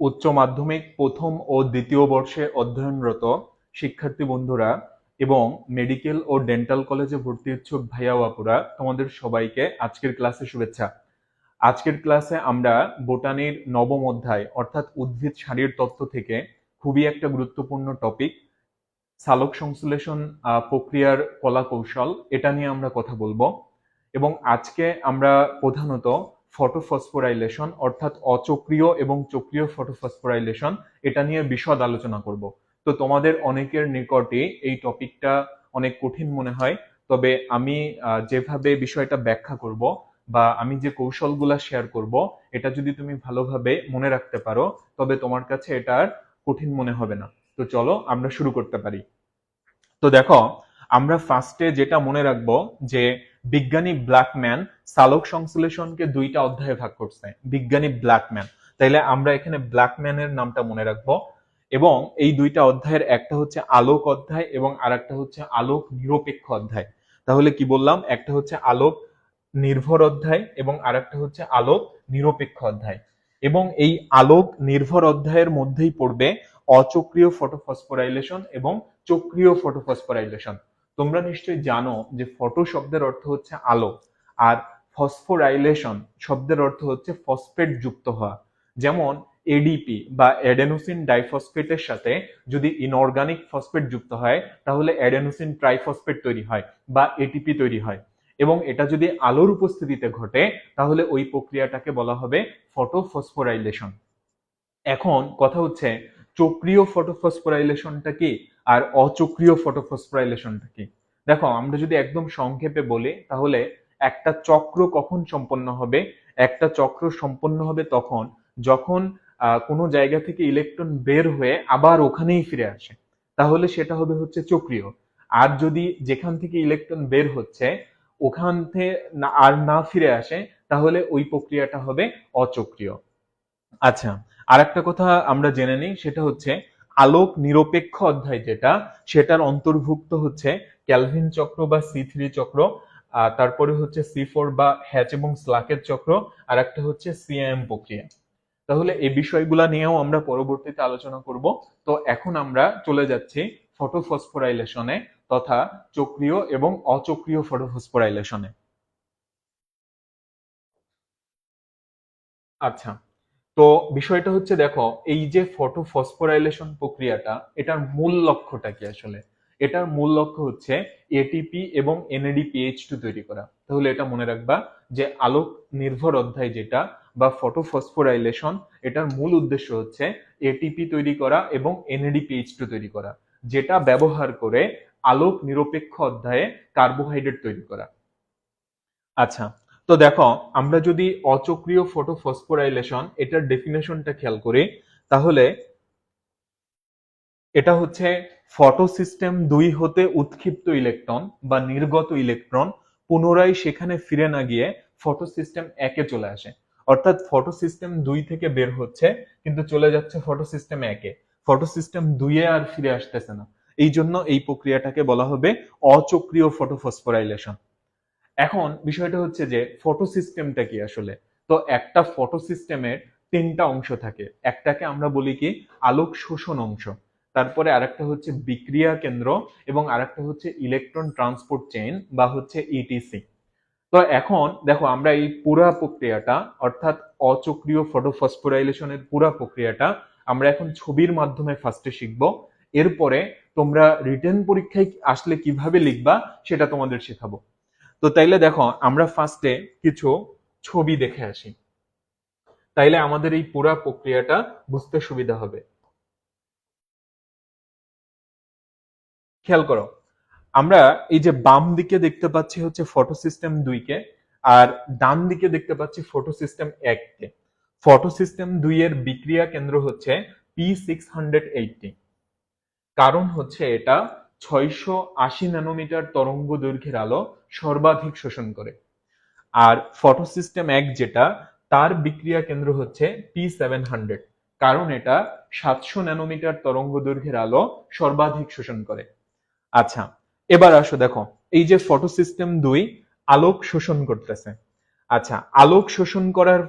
উচ্চ মাধ্যমিক প্রথম ও দ্বিতীয় বর্ষে অধ্যয়নরত শিক্ষার্থী বন্ধুরা এবং মেডিকেল ও ডেন্টাল কলেজে ভর্তি ইচ্ছুক ভাইয়া বাপুরা তোমাদের সবাইকে আজকের ক্লাসে শুভেচ্ছা। আজকের ক্লাসে আমরা বোটানির নবম অধ্যায়, অর্থাৎ উদ্ভিদ সারির তত্ত্ব থেকে খুবই একটা গুরুত্বপূর্ণ টপিক সালোক সংশ্লেষণ প্রক্রিয়ার কলা কৌশল এটা নিয়ে আমরা কথা বলব। এবং আজকে আমরা প্রধানত ফটোফসফোরাইলেশন অর্থাৎ অচক্রিয় এবং চক্রীয় ফটোফসফোরাইলেশন এটা নিয়ে বিশদ আলোচনা করব। তো তোমাদের অনেকের নিকটে এই টপিকটা অনেক কঠিন মনে হয়, তবে আমি যেভাবে বিষয়টা ব্যাখ্যা করব বা আমি যে কৌশলগুলা শেয়ার করব, এটা যদি তুমি ভালোভাবে মনে রাখতে পারো, তবে তোমার কাছে এটা আর কঠিন মনে হবে না। তো চলো আমরা শুরু করতে পারি। তো দেখো আমরা ফার্স্টে যেটা মনে রাখব যে বিজ্ঞানী ব্ল্যাকম্যান সালোক সংশ্লেষণকে দুইটা অধ্যায়ে ভাগ করছে, বিজ্ঞানী ব্ল্যাকম্যান। তাইলে আমরা এখানে ব্ল্যাকম্যানের নামটা মনে রাখব এবং এই দুইটা অধ্যায়ের একটা হচ্ছে আলোক অধ্যায় এবং আরেকটা হচ্ছে আলোক নিরপেক্ষ অধ্যায়। তাহলে কি বললাম? একটা হচ্ছে আলোক নির্ভর অধ্যায় এবং আর একটা হচ্ছে আলোক নিরপেক্ষ অধ্যায়। এবং এই আলোক নির্ভর অধ্যায়ের মধ্যেই পড়বে অচক্রীয় ফটোফসফোরাইলেশন এবং চক্রীয় ফটোফসফোরাইলেশন তোমরা নিশ্চয়ই জানো যে ফটো শব্দের অর্থ হচ্ছে আলো, আর ফসফোরাইলেশন শব্দের অর্থ হচ্ছে ফসফেট যুক্ত হওয়া। যেমন এডিপি বা অ্যাডেনোসিন ডাইফসফেটের সাথে যদি ইনঅর্গানিক ফসফেট যুক্ত হয়, তাহলে অ্যাডেনোসিন ট্রাইফসফেট তৈরি হয় বা এটিপি তৈরি হয়। এবং এটা যদি আলোর উপস্থিতিতে ঘটে, তাহলে ওই প্রক্রিয়াটাকে বলা হবে ফটোফসফোরাইলেশন এখন কথা হচ্ছে, চক্রীয় ফটোফসফোরাইলেশনটা কি? আর অচক্রীয় ফটোফসফোরাইলেশনটা কি? দেখো, আমরা যদি একদম সংক্ষেপে বলি, তাহলে একটা চক্র কখন সম্পন্ন হবে? একটা চক্র সম্পন্ন হবে তখন যখন কোনো জায়গা থেকে ইলেকট্রন বের হয়ে আবার ওখানেই ফিরে আসে। তাহলে সেটা হবে হচ্ছে চক্রীয়। আর যদি যেখান থেকে ইলেকট্রন বের হচ্ছে, ওখান থেকে আর না ফিরে আসে, তাহলে ওই প্রক্রিয়াটা হবে অচক্রীয়। আচ্ছা আর একটা কথা আমরা জেনে নিই, সেটা হচ্ছে আলোক নিরপেক্ষ অধ্যায় যেটা, সেটার অন্তর্ভুক্ত হচ্ছে ক্যালভিন চক্র বা সি থ্রি চক্র তারপরে হচ্ছে সি ফোর বা হ্যাচ এবং স্লাকের চক্র, আর একটা হচ্ছে সিএম প্রক্রিয়া। তাহলে এই বিষয়গুলা নিয়েও আমরা পরবর্তীতে আলোচনা করব। তো এখন আমরা চলে যাচ্ছি ফটোফসফোরাইলেশনে তথা চক্রীয় এবং অচক্রীয় ফটোফসফোরাইলেশনে আচ্ছা তো বিষয়টা হচ্ছে দেখো, এই যে ফটোফসফোরাইলেশন প্রক্রিয়াটা, এটার মূল লক্ষ্যটা কি আসলে? এটার মূল লক্ষ্য হচ্ছে এটিপি এবং এনএডিপিএইচ টু তৈরি করা। তাহলে এটা মনে রাখবা যে আলোক নির্ভর অধ্যায় যেটা বা ফটোফসফোরাইলেশন এটার মূল উদ্দেশ্য হচ্ছে এটিপি তৈরি করা এবং এনএডিপিএইচ টু তৈরি করা, যেটা ব্যবহার করে আলোক নিরপেক্ষ অধ্যায়ে কার্বোহাইড্রেট তৈরি করা। আচ্ছা তো দেখো, আমরা যদি অচক্রীয় ফটোফসফোরাইলেশন এটার ডেফিনেশনটা খেয়াল করি, তাহলে এটা হচ্ছে ফটোসিস্টেম দুই হতে উৎক্ষিপ্ত ইলেকট্রন বা নির্গত ইলেকট্রন পুনরায় সেখানে ফিরে না গিয়ে ফটোসিস্টেম একে চলে আসে। অর্থাৎ ফটোসিস্টেম দুই থেকে বের হচ্ছে, কিন্তু চলে যাচ্ছে ফটোসিস্টেম একে। ফটোসিস্টেম দুইয়ে আর ফিরে আসতেছে না। এই জন্য এই প্রক্রিয়াটাকে বলা হবে অচক্রীয় ফটোফসফোরাইলেশন এখন বিষয়টা হচ্ছে যে ফটো সিস্টেমটা কি আসলে? তো একটা ফটো সিস্টেমের তিনটা অংশ থাকে। একটাকে আমরা বলি কি আলোক শোষণ অংশ, তারপরে আরেকটা হচ্ছে বিক্রিয়া কেন্দ্র এবং আরেকটা হচ্ছে ইলেকট্রন ট্রান্সপোর্ট চেইন বা হচ্ছে ইটিসি তো এখন দেখো আমরা এই পুরা প্রক্রিয়াটা অর্থাৎ অচক্রীয় ফটোফসফোরাইলেশনের পুরা প্রক্রিয়াটা আমরা এখন ছবির মাধ্যমে ফার্স্টে শিখব। এরপরে তোমরা রিটেন পরীক্ষায় আসলে কীভাবে লিখবা সেটা তোমাদের শেখাবো। তো তাইলে দেখো, আমরা ফার্স্টে কিছু ছবি দেখে আসি। তাইলে আমাদের এই পুরা প্রক্রিয়াটা বুঝতে সুবিধা হবে। খেয়াল করো, আমরা এই যে বাম দিকে দেখতে পাচ্ছি হচ্ছে ফটো সিস্টেম দুইকে আর ডান দিকে দেখতে পাচ্ছি ফটো সিস্টেম এককে ফটো সিস্টেম দুই এর বিক্রিয়া কেন্দ্র হচ্ছে পি সিক্স হান্ড্রেড এইটটি কারণ হচ্ছে এটা ছয়শো আশি ন্যানোমিটার তরঙ্গ দৈর্ঘ্যের আলো সর্বাধিক শোষণ করে। আর ফটো সিস্টেম এক যেটা, তার বিক্রিয়া কেন্দ্র হচ্ছে পি সেভেন হান্ড্রেড কারণ এটা সাতশো ন্যানোমিটার তরঙ্গ দৈর্ঘ্যের আলো সর্বাধিক শোষণ করে। আচ্ছা এবার আসো দেখো, এই যে ফটো সিস্টেম দুই, আলোক শোষণ করতেছে। আচ্ছা আলোক শোষণ করার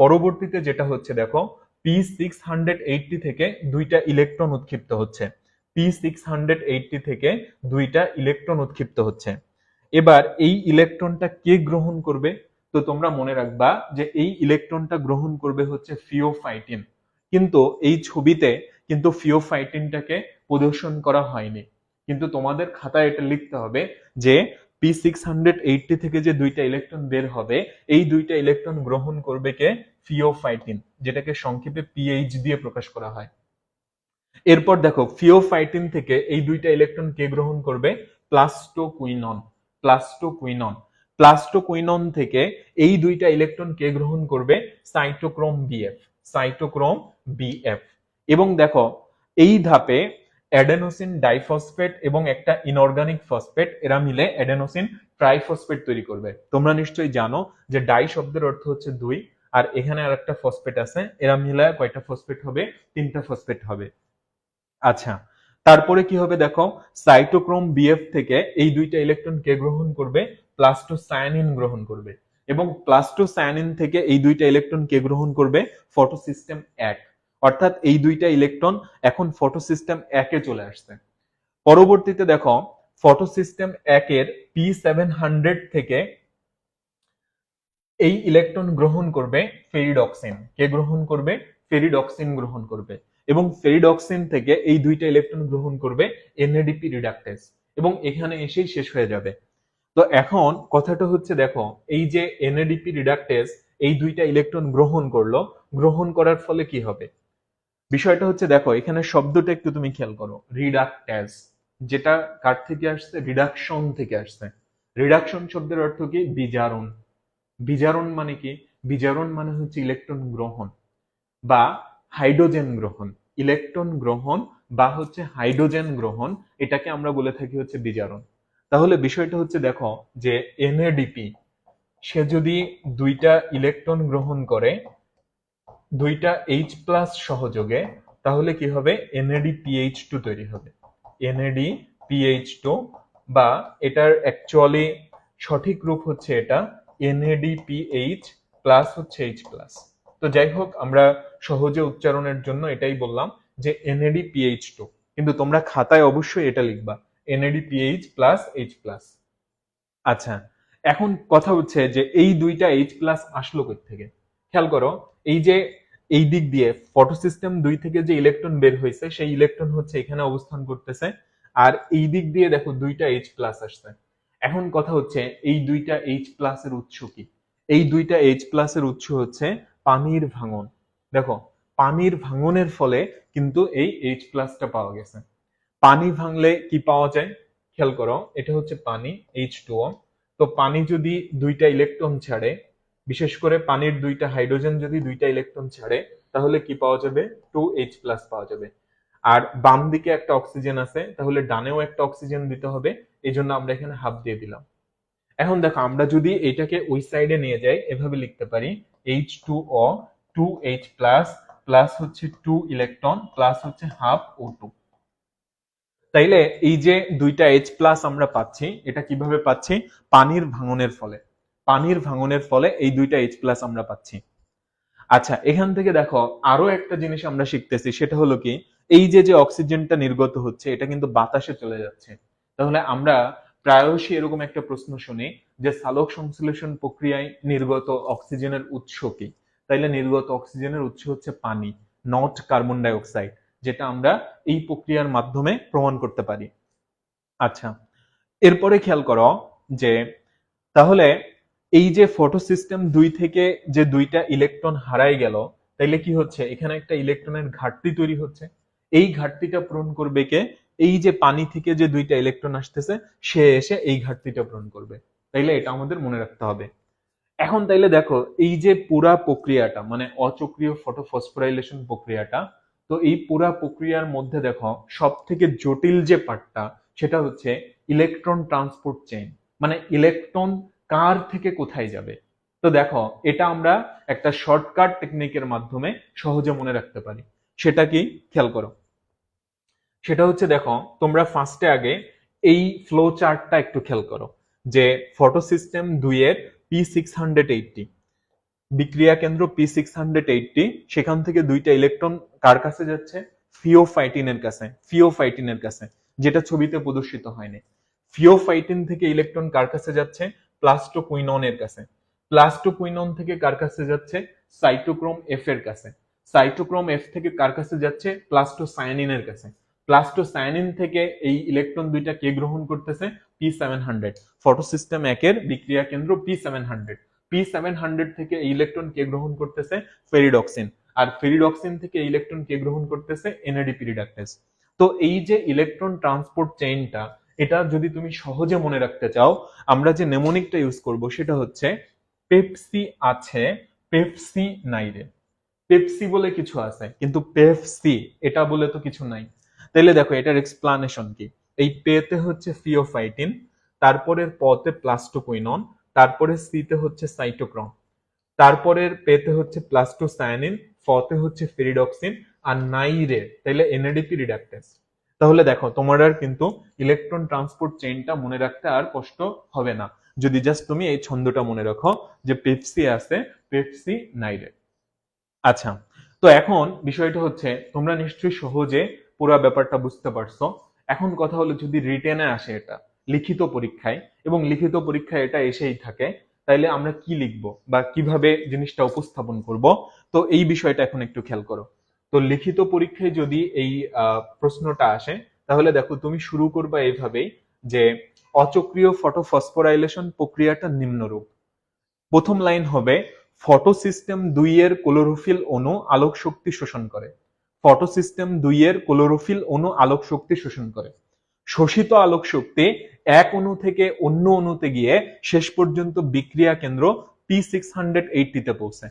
পরবর্তীতে যেটা হচ্ছে দেখো পি সিক্স হান্ড্রেড এইটটি থেকে দুইটা ইলেকট্রন উৎক্ষিপ্ত হচ্ছে। পি সিক্স হান্ড্রেড এইটটি থেকে দুইটা ইলেকট্রন উৎক্ষিপ্ত হচ্ছে। এবার এই ইলেকট্রনটা কে গ্রহণ করবে? তো তোমরা মনে রাখবা যে এই ইলেকট্রনটা গ্রহণ করবে হচ্ছে ফিওফাইটিন। কিন্তু এই ছবিতে কিন্তু ফিওফাইটিনটাকে প্রদর্শন করা হয়নি। কিন্তু তোমাদের খাতায় এটা লিখতে হবে যে পি সিক্স হান্ড্রেড এইটটি থেকে যে দুইটা ইলেকট্রন বের হবে, এই দুইটা ইলেকট্রন গ্রহণ করবে কে? ফিওফাইটিন, যেটাকে সংক্ষেপে পিএইচ দিয়ে প্রকাশ করা হয়। এরপর দেখো, ফিওফাইটিন থেকে এই দুইটা ইলেকট্রন কে গ্রহণ করবে? প্লাস্টোকুইনন। প্লাস্টোকুইনন। প্লাস্টোকুইনন থেকে এই দুইটা ইলেকট্রন কে গ্রহণ করবে? Cytochrome BF. Cytochrome BF. এবং দেখো, এই ধাপে অ্যাডেনোসিন ডাইফসফেট এবং একটা ইনঅর্গানিক ফসফেট, এরা মিলে অ্যাডেনোসিন ট্রাইফসফেট তৈরি করবে। তোমরা নিশ্চয়ই জানো যে ডাই শব্দের অর্থ হচ্ছে দুই, আর এখানে আর একটা ফসফেট আছে, এরা মিলে কয়টা ফসফেট হবে? তিনটা ফসফেট হবে। আচ্ছা তারপরে কি হবে দেখো? সাইটোক্রোম বিএফ থেকে এই দুইটা ইলেকট্রন কে গ্রহণ করবে? প্লাস্টোসায়ানিন গ্রহণ করবে। এবং প্লাস্টোসায়ানিন থেকে এই দুইটা ইলেকট্রন কে গ্রহণ করবে? ফটোসিস্টেম এক। অর্থাৎ এই দুইটা ইলেকট্রন এখন ফটোসিস্টেম একে চলে আসছে। পরবর্তীতে দেখো ফটোসিস্টেম একের পি সেভেন হান্ড্রেড থেকে এই ইলেকট্রন গ্রহণ করবে ফেরিডক্সিন কে গ্রহণ করবে? ফেরিডক্সিন গ্রহণ করবে। এবং ফেরিডক্সিন থেকে এই দুইটা ইলেকট্রন গ্রহণ করবে এনএডিপি রিডাক্টেস এবং এখানে এসেই শেষ হয়ে যাবে। তো এখন কথাটা হচ্ছে দেখো, এই যে এনএডিপি রিডাক্টেস এই দুইটা ইলেকট্রন গ্রহণ করল, গ্রহণ করার ফলে কি হবে? বিষয়টা হচ্ছে দেখো, এখানে শব্দটা একটু তুমি খেয়াল করো রিডাক্টেস যেটা কার থেকে আসছে? রিডাকশন থেকে আসছে। রিডাকশন শব্দের অর্থ কি? বিজারণ। বিজারণ মানে কি? বিজারণ মানে হচ্ছে ইলেকট্রন গ্রহণ বা হাইড্রোজেন গ্রহণ, ইলেকট্রন গ্রহণ বা হচ্ছে হাইড্রোজেন গ্রহণ, এটাকে আমরা বলে থাকি হচ্ছে বিজারণ। তাহলে বিষয়টা হচ্ছে দেখো যে এনএডিপি, সে যদি দুইটা ইলেকট্রন গ্রহণ করে, দুইটা এইচ প্লাস সহযোগে, তাহলে কি হবে? এনএডি পিএইচ টু তৈরি হবে। এনএডি পিএইচ টু বা এটার অ্যাকচুয়ালি সঠিক রূপ হচ্ছে এটা, এনএডি পিএইচ প্লাস হচ্ছে এইচ প্লাস। তো যাই হোক, আমরা সহজে উচ্চারণের জন্য এটাই বললাম যে এনএডি পিএইচ টু কিন্তু তোমরা খাতায় অবশ্যই এটা লিখবা। NAD PH plus H plus আচ্ছা এখন কথা হচ্ছে যে এই দুইটা এইচ প্লাস আসলো থেকে খেয়াল করো, এই যে এই দিক দিয়ে ফটোসিস্টেম দুই থেকে যে ইলেকট্রন বের হয়েছে, সেই ইলেকট্রন হচ্ছে এখানে অবস্থান করতেছে। আর এই দিক দিয়ে দেখো দুইটা এইচ প্লাস আসছে। এখন কথা হচ্ছে, এই দুইটা এইচ প্লাস এর উৎস কি? এই দুইটা এইচ প্লাস এর উৎস হচ্ছে পানির ভাঙন। দেখো, পানির ভাঙনের ফলে কিন্তু এই এইচ প্লাসটা পাওয়া গেছে। পানি ভাঙলে কি পাওয়া যায়? খেয়াল করো, এটা হচ্ছে পানি এইচ টু তো পানি যদি দুইটা ইলেকট্রন ছাড়ে, বিশেষ করে পানির দুইটা হাইড্রোজেন যদি দুইটা ইলেকট্রন ছাড়ে, তাহলে কি পাওয়া যাবে? টু এইচ প্লাস পাওয়া যাবে। আর বাম দিকে একটা অক্সিজেন আছে, তাহলে ডানেও একটা অক্সিজেন দিতে হবে এই জন্য আমরা এখানে হাফ দিয়ে দিলাম। এখন দেখো, আমরা যদি এটাকে ওই সাইডে নিয়ে যাই, এভাবে লিখতে পারি H two O two H plus plus হচ্ছে টু ইলেকট্রন প্লাস হচ্ছে হাফ ও টু তাইলে এই যে দুইটা এইচ প্লাস আমরা পাচ্ছি, এটা কীভাবে পাচ্ছি? পানির ভাঙনের ফলে। পানির ভাঙনের ফলে এই দুইটা এইচ প্লাস আমরা পাচ্ছি। আচ্ছা এখান থেকে দেখো, আরও একটা জিনিস আমরা শিখতেছি, সেটা হলো কি, এই যে যে অক্সিজেনটা নির্গত হচ্ছে, এটা কিন্তু বাতাসে চলে যাচ্ছে। তাহলে আমরা প্রায়শই এরকম একটা প্রশ্ন শুনি যে সালোক সংশ্লেষণ প্রক্রিয়ায় নির্গত অক্সিজেনের উৎস কি? তাইলে নির্গত অক্সিজেনের উৎস হচ্ছে পানি নট কার্বন ডাইঅক্সাইড যেটা আমরা এই প্রক্রিয়ার মাধ্যমে প্রমাণ করতে পারি। আচ্ছা এরপরে খেয়াল করো যে তাহলে এই যে ফটো সিস্টেম দুই থেকে যে দুইটা ইলেকট্রন হারাই গেল, তাইলে কি হচ্ছে? এখানে একটা ইলেকট্রনের ঘাটতি তৈরি হচ্ছে। এই ঘাটতিটা পূরণ করবে কে? এই যে পানি থেকে যে দুইটা ইলেকট্রন আসতেছে, সে এসে এই ঘাটতিটা পূরণ করবে। তাইলে এটা আমাদের মনে রাখতে হবে। এখন তাইলে দেখো, এই যে পুরা প্রক্রিয়াটা মানে অচক্রিয় ফটোফসফোরাইলেশন প্রক্রিয়াটা, তো এই পুরা প্রক্রিয়ার মধ্যে দেখো সব থেকে জটিল যে পার্টটা সেটা হচ্ছে ইলেকট্রন ট্রান্সপোর্ট চেইন মানে ইলেকট্রন কার থেকে কোথায় যাবে? তো দেখো, এটা আমরা একটা শর্টকাট টেকনিকের মাধ্যমে সহজে মনে রাখতে পারি। সেটা কি? খেয়াল করো। সেটা হচ্ছে দেখো, তোমরা ফার্স্টে আগে এই ফ্লো চার্টটা একটু খেয়াল করো, যে ফটো সিস্টেম দুইয়ের পি সিক্স হান্ড্রেড এইটটি বিক্রিয়া কেন্দ্র পি সিক্স হান্ড্রেড এইটটি সেখান থেকে দুইটা ইলেকট্রন কার কাছে যাচ্ছে? ফিওফাইটিনের কাছে ফিওফাইটিনের কাছে, যেটা ছবিতে প্রদর্শিত হয়নি। ফিওফাইটিন থেকে ইলেকট্রন কার কাছে যাচ্ছে? প্লাস্টোকুইননের কাছে। প্লাস্টোকুইনন থেকে কার কাছে যাচ্ছে? সাইটোক্রোম এফ এর কাছে। সাইটোক্রোম এফ থেকে কার কাছে যাচ্ছে? প্লাস্টোসায়ানিনের কাছে। প্লাস্টোসায়ানিন থেকে এই ইলেকট্রন দুইটা কে গ্রহণ করতেছে? পি সেভেন ফটোসিস্টেম একের বিক্রিয়া কেন্দ্র পি সেভেন পি সেভেন থেকে ইলেকট্রন কে গ্রহণ করতেছে ফেরিডক্সিন, আর ফেরিডক্সিন থেকে ইলেকট্রন কে গ্রহণ করতেছে এনএডিপি রিডাক্টেস তো এই যে ইলেকট্রন ট্রান্সপোর্ট চেইনটা এটা যদি তুমি সহজে মনে রাখতে চাও, আমরা যে নেমোনিকটা ইউজ করব সেটা হচ্ছে পেপসি আছে পেপসি নাই রে পেপসি বলে কিছু আছে, কিন্তু পেপসি এটা বলে তো কিছু নাই। তাহলে দেখো এটার এক্সপ্লানেশন কি? এই পেতে হচ্ছে ফিওফাইটিন তারপরের পতে প্লাস্টোকুইনন তারপরে সিতে হচ্ছে সাইটোক্রম তারপরের পেতে হচ্ছে প্লাস্টোসায়ানিন ফতে হচ্ছে ফেরিডক্সিন আর নাইরে তাহলে এনএডিপি রিডাক্টেস তাহলে দেখো, তোমার আর কিন্তু ইলেকট্রন ট্রান্সপোর্ট চেইনটা মনে রাখতে আর কষ্ট হবে না। যদি জাস্ট তুমি এই ছন্দটা মনে রাখো যে পেপসি আছে পেপসি নাইরে। আচ্ছা তো এখন বিষয়টা হচ্ছে, তোমরা নিশ্চয়ই সহজে পুরো ব্যাপারটা বুঝতে পারছ। এখন কথা হলো যদি রিটেনে আসে এটা, লিখিত পরীক্ষায়, এবং লিখিত পরীক্ষায় এটা এসেই থাকে, তাইলে আমরা কি লিখব বা কীভাবে জিনিসটা উপস্থাপন করব? তো এই বিষয়টা এখন একটু খেয়াল করো। তো লিখিত পরীক্ষায় যদি এই প্রশ্নটা আসে, তাহলে দেখো তুমি শুরু করবা এইভাবেই যে অচক্রিয় ফটোফসফোরাইলেশন প্রক্রিয়াটা নিম্নরূপ। প্রথম লাইন হবে ফটোসিস্টেম দুই এর ক্লোরোফিল অণু আলোক শক্তি শোষণ করে। ফটোসিস্টেম দুই এর ক্লোরোফিল অণু আলোক শক্তি শোষণ করে। শোষিত আলোক শক্তি এক অণু থেকে অন্য অণুতে গিয়ে শেষ পর্যন্ত বিক্রিয়া কেন্দ্র পি সিক্স হান্ড্রেড এইটটিতে পৌঁছে।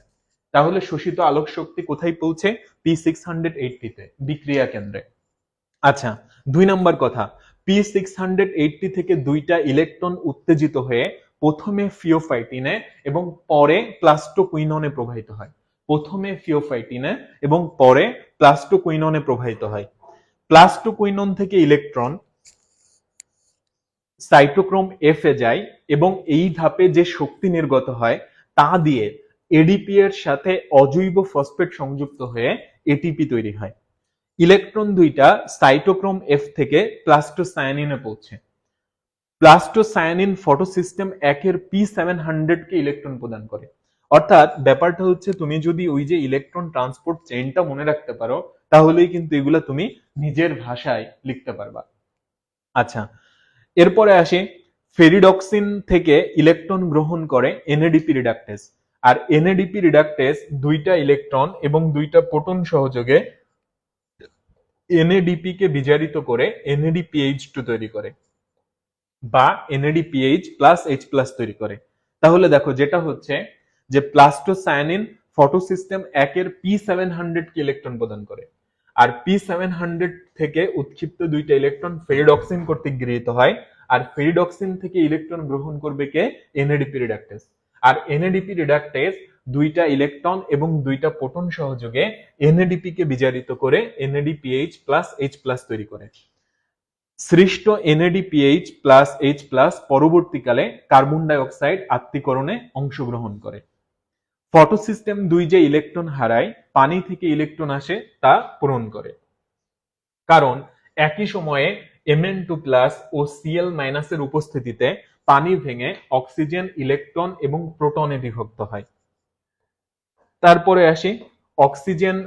তাহলে শোষিত আলোক শক্তি কোথায় পৌঁছে? পি সিক্স হান্ড্রেড এইটটিতে বিক্রিয়া কেন্দ্রে। আচ্ছা দুই নম্বর কথা। পি সিক্স হান্ড্রেড এইটটি থেকে দুইটা ইলেকট্রন উত্তেজিত হয়ে প্রথমে ফিওফাইটিনে এবং পরে প্লাস্টোকুইননে প্রবাহিত হয়। প্রথমে ফিওফাইটিনে এবং পরে প্লাস্টোকুইননে প্রবাহিত হয়। প্লাস্টোকুইনন থেকে ইলেকট্রন সাইটোক্রোম এফ এ যায় এবং এই ধাপে যে শক্তি নির্গত হয়, তা দিয়ে এডিপি এর সাথে অজৈব ফসফেট সংযুক্ত হয়ে এটিপি তৈরি হয়। ইলেকট্রন দুইটা সাইটোক্রোম এফ থেকে প্লাস্টোসায়ানিনে পৌঁছে। প্লাস্টোসায়ানিন ফটোসিস্টেম একের পি সেভেন হান্ড্রেড কে ইলেকট্রন প্রদান করে। অর্থাৎ ব্যাপারটা হচ্ছে তুমি যদি ওই যে ইলেকট্রন ট্রান্সপোর্ট চেইনটা মনে রাখতে পারো, তাহলেই কিন্তু এগুলা তুমি নিজের ভাষায় লিখতে পারবা। আচ্ছা এরপরে আসি, ফেরিডক্সিন থেকে ইলেকট্রন গ্রহণ করে এনএডিপি রিডাক্টেস আর এনএডিপি রিডাক্টেস দুইটা ইলেকট্রন এবং দুইটা প্রোটন সহযোগে এনএডিপি কে বিজারিত করে এনএডিপিএইচ টু তৈরি করে, বা এনএডিপিএইচ প্লাস এইচ প্লাস তৈরি করে। তাহলে দেখো যেটা হচ্ছে যে প্লাস্টোসায়ানিন ফটোসিস্টেম একের পি সেভেন হান্ড্রেড কে ইলেকট্রন প্রদান করে। আর পি সেভেন হান্ড্রেড থেকে উৎক্ষিপ্ত দুইটা ইলেকট্রন ফেরিডক্সিন কর্তৃক গৃহীত হয়। আর ফেরিডক্সিন থেকে ইলেকট্রন গ্রহণ করবে কে? NADP reductase. আর এনএডিপি রিডাক্টেস দুইটা ইলেকট্রন এবং দুইটা প্রোটন সহযোগে এনএডিপি কে বিজারিত করে এনএডিপিএইচ প্লাস এইচ প্লাস তৈরি করে। সৃষ্ট এনএডিপিএইচ প্লাস এইচ প্লাস পরবর্তীকালে কার্বন ডাই অক্সাইড আত্মীকরণে অংশগ্রহণ করে। ফটোসিস্টেম দুই যে ইলেকট্রন হারায়, পানি থেকে ইলেকট্রন আসে, তা পূরণ করে। কারণ, একই সময়ে এমএন টু প্লাস ও সিএল মাইনাসের উপস্থিতিতে পানি ভেঙে অক্সিজেন, ইলেকট্রন এবং প্রোটনে বিভক্ত হয়। তারপরে আসি, অক্সিজেন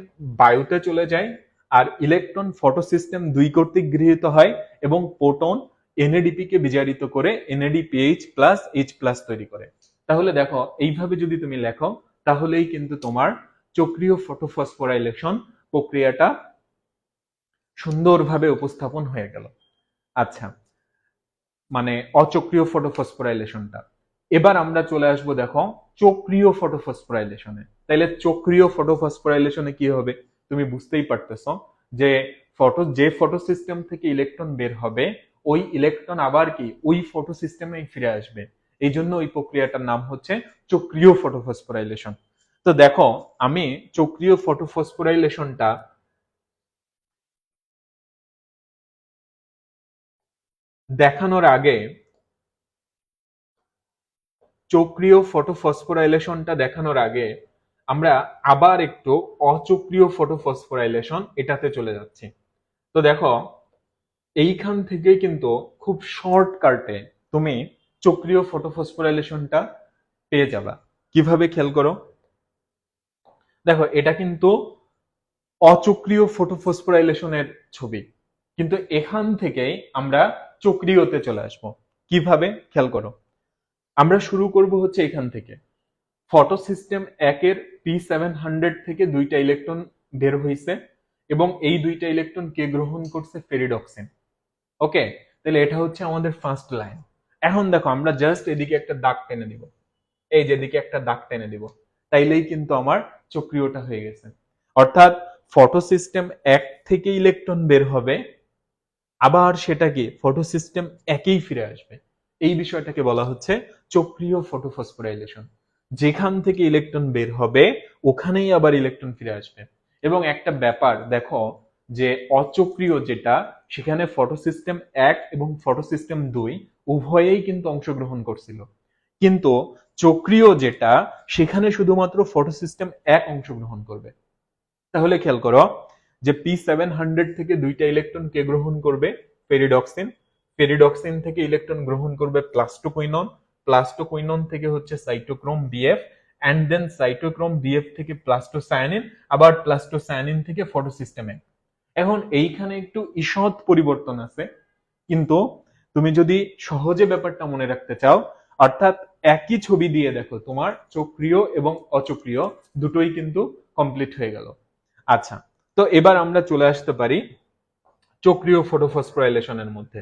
বায়ুতে চলে যায় আর ইলেকট্রন ফটোসিস্টেম দুই কর্তৃক গৃহীত হয় এবং প্রোটন এনএডিপি কে বিজারিত করে এনএডিপিএইচ প্লাস এইচ প্লাস তৈরি করে। তাহলে দেখো, এইভাবে যদি তুমি লেখো তাহলেই কিন্তু তোমার চক্রীয় ফটোফসফোরাইলেশন প্রক্রিয়াটা সুন্দরভাবে উপস্থাপন হয়ে গেল। আচ্ছা মানে অচক্রীয় ফটোফসফোরাইলেশনটা। এবার আমরা চলে আসব দেখো চক্রীয় ফটোফসফোরাইলেশনে। তাইলে চক্রীয় ফটোফসফোরাইলেশনে কি হবে? তুমি বুঝতেই পারতেছো যে ফটো যে ফটো সিস্টেম থেকে ইলেকট্রন বের হবে, ওই ইলেকট্রন আবার কি? ওই ফটো সিস্টেমে ফিরে আসবে। এই জন্য ওই প্রক্রিয়াটার নাম হচ্ছে চক্রীয় ফটোফসফোরাইলেশন। তো দেখো, আমি চক্রীয় ফটোফসফোরাইলেশনটা দেখানোর আগে চক্রীয় ফটোফসফোরাইলেশনটা দেখানোর আগে আমরা আবার একটু অচক্রীয় ফটোফসফোরাইলেশন এটাতে চলে যাচ্ছি। তো দেখো, এইখান থেকে কিন্তু খুব শর্টকাটে তুমি চক্রীয় ফটোফসফোরাইলেশনটা পেয়ে যাবা। কীভাবে খেয়াল করো? দেখো, এটা কিন্তু অচক্রীয় ফটোফসফোরাইলেশনের ছবি। কিন্তু এখান থেকে আমরা চক্রীয়তে চলে আসব। কীভাবে? খেয়াল করো। আমরা শুরু করব হচ্ছে এখান থেকে। ফটো সিস্টেম একের পি সেভেন হান্ড্রেড থেকে দুইটা ইলেকট্রন বের হয়েছে এবং এই দুইটা ইলেকট্রন কে গ্রহণ করছে ফেরিডক্সিন। ওকে তাহলে এটা হচ্ছে আমাদের ফার্স্ট লাইন এখন দেখো, আমরা জাস্ট এদিকে একটা দাগ টেনে দিব। এই যে এদিকে একটা দাগ টেনে দিব। তাইলেই কিন্তু আমার চক্রীয়টা হয়ে গেছে। অর্থাৎ ফটো সিস্টেম এক থেকে ইলেকট্রন বের হবে, আবার সেটা কি ফটো সিস্টেম একেই ফিরে আসবে। এই বিষয়টাকে বলা হচ্ছে চক্রীয় ফটোফসফোরাইলেশন যেখান থেকে ইলেকট্রন বের হবে, ওখানেই আবার ইলেকট্রন ফিরে আসবে। এবং একটা ব্যাপার, দেখো, যে অচক্রিয় যেটা, সেখানে ফটো সিস্টেম এক এবং ফটো সিস্টেম দুই উভয়েই কিন্তু অংশগ্রহণ করছিল। কিন্তু চক্রীয় যেটা, সেখানে শুধুমাত্র ফটো সিস্টেম এক অংশগ্রহণ করবে। তাহলে খেয়াল করো যে পি সেভেন হান্ড্রেড থেকে দুইটা ইলেকট্রন কে গ্রহণ করবে পেরিডক্সিন পেরিডক্সিন থেকে ইলেকট্রন গ্রহণ করবে প্লাস্টোকুইনন প্লাস্টোকুইনন থেকে হচ্ছে cytochrome BF and then cytochrome BF থেকে প্লাস্টোসায়ানিন আবার প্লাস্টোসায়ানিন থেকে ফটোসিস্টেমে এখন এইখানে একটু ঈষৎ পরিবর্তন আছে। কিন্তু তুমি যদি সহজে ব্যাপারটা মনে রাখতে চাও, অর্থাৎ একই ছবি দিয়ে দেখো, তোমার চক্রীয় এবং অচক্রীয় দুটোই কিন্তু কমপ্লিট হয়ে গেল। আচ্ছা তো এবার আমরা চলে আসতে পারি চক্রীয় ফটোফসফোরাইলেশনের মধ্যে।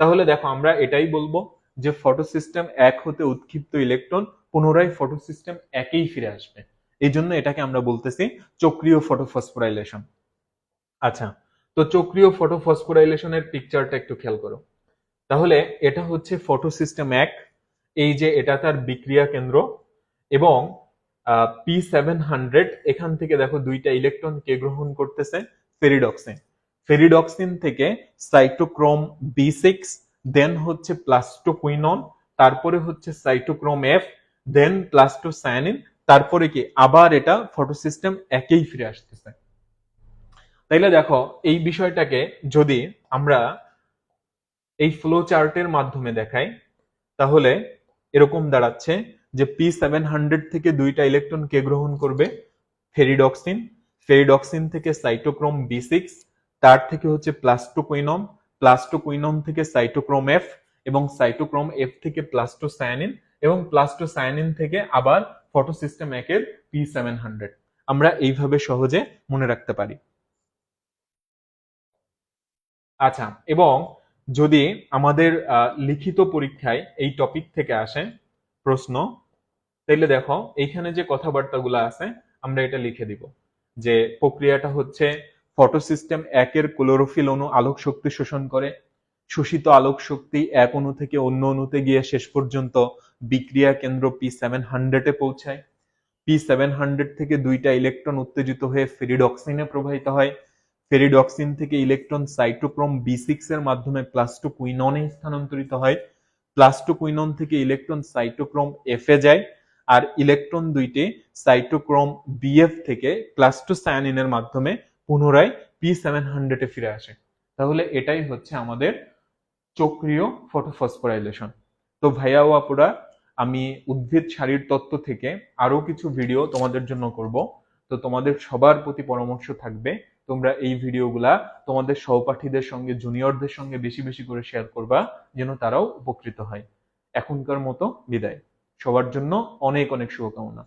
তাহলে দেখো, আমরা এটাই বলব যে ফটো সিস্টেম এক হতে উৎক্ষিপ্ত ইলেকট্রন পুনরায় ফটো সিস্টেম একেই ফিরে আসবে। এই জন্য এটাকে আমরা বলতেছি চক্রীয় ফটোফসফোরাইলেশন আচ্ছা তো চক্রীয় ফটোফসফোরাইলেশনের পিকচারটা একটু খেয়াল করো। তাহলে এটা হচ্ছে ফটো সিস্টেম এক, এই যে এটা তার বিক্রিয়া কেন্দ্র এবং পি সেভেন হান্ড্রেড এখান থেকে দেখো দুইটা ইলেকট্রন কে গ্রহণ করতেছে ফেরিডক্সিন ফেরিডক্সিন থেকে সাইটোক্রোম বি সিক্স দেন হচ্ছে প্লাস্টোকুইনন তারপরে হচ্ছে সাইটোক্রোম এফ দেন প্লাস্টোসায়ানিন তারপরে কি আবার এটা ফটোসিস্টেম একেই ফিরে আসতেছে। তাইলে দেখো এই বিষয়টাকে যদি আমরা এই ফ্লো চার্টের মাধ্যমে দেখাই, তাহলে এরকম দাঁড়াচ্ছে যে পি সেভেন হান্ড্রেড থেকে দুইটা ইলেকট্রন কে গ্রহণ করবে? ফেরিডক্সিন। ফেরিডক্সিন থেকে সাইটোক্রোম বি সিক্স তার থেকে হচ্ছে প্লাস্টোকুইনম প্লাস্টোকুইনম থেকে সাইটোক্রোম এফ এবং সাইটোক্রোম এফ থেকে প্লাস্টোসায়ানিন এবং প্লাস্টোসায়ানিন থেকে আবার ফটোসিস্টেম একের পি সেভেন হান্ড্রেড আমরা এইভাবে সহজে মনে রাখতে পারি। আচ্ছা এবং যদি আমাদের লিখিত পরীক্ষায় এই টপিক থেকে আসে প্রশ্ন, তাইলে দেখো এইখানে যে কথাবার্তাগুলো আছে, আমরা এটা লিখে দিব। যে প্রক্রিয়াটা হচ্ছে ফটোসিস্টেম একের ক্লোরোফিল অণু আলোক শক্তি শোষণ করে। শোষিত আলোক শক্তি এক অণু থেকে অন্য অণুতে গিয়ে শেষ পর্যন্ত বিক্রিয়া কেন্দ্র পি সেভেন হান্ড্রেডে পৌঁছায়। পি সেভেন হান্ড্রেড থেকে দুইটা ইলেকট্রন উত্তেজিত হয়ে ফেরিডক্সিনে প্রবাহিত হয়। ফেরিডক্সিন থেকে ইলেকট্রন সাইটোক্রোম বি সিক্স এর মাধ্যমে প্লাস্টোকুইননে স্থানান্তরিত হয়। প্লাস্টোকুইনন থেকে ইলেকট্রন সাইটোক্রোম এফ এ যায় আর ইলেকট্রন দুইটি সাইটোক্রোম বিএফ থেকে প্লাস্টোসায়ানিনের মাধ্যমে পুনরায় পি সেভেন হান্ড্রেডে ফিরে আসে। তাহলে এটাই হচ্ছে আমাদের চক্রীয় ফটোফসফোরাইলেশন। তো ভাইয়া ও আপুরা, আমি উদ্ভিদ শারীর তত্ত্ব থেকে আরও কিছু ভিডিও তোমাদের জন্য করব। তো তোমাদের সবার প্রতি পরামর্শ থাকবে তোমরা এই ভিডিওগুলা তোমাদের সহপাঠীদের সঙ্গে জুনিয়রদের সঙ্গে বেশি বেশি করে শেয়ার করবা, যেন তারাও উপকৃত হয়। এখনকার মতো বিদায়। সবার জন্য অনেক অনেক শুভকামনা।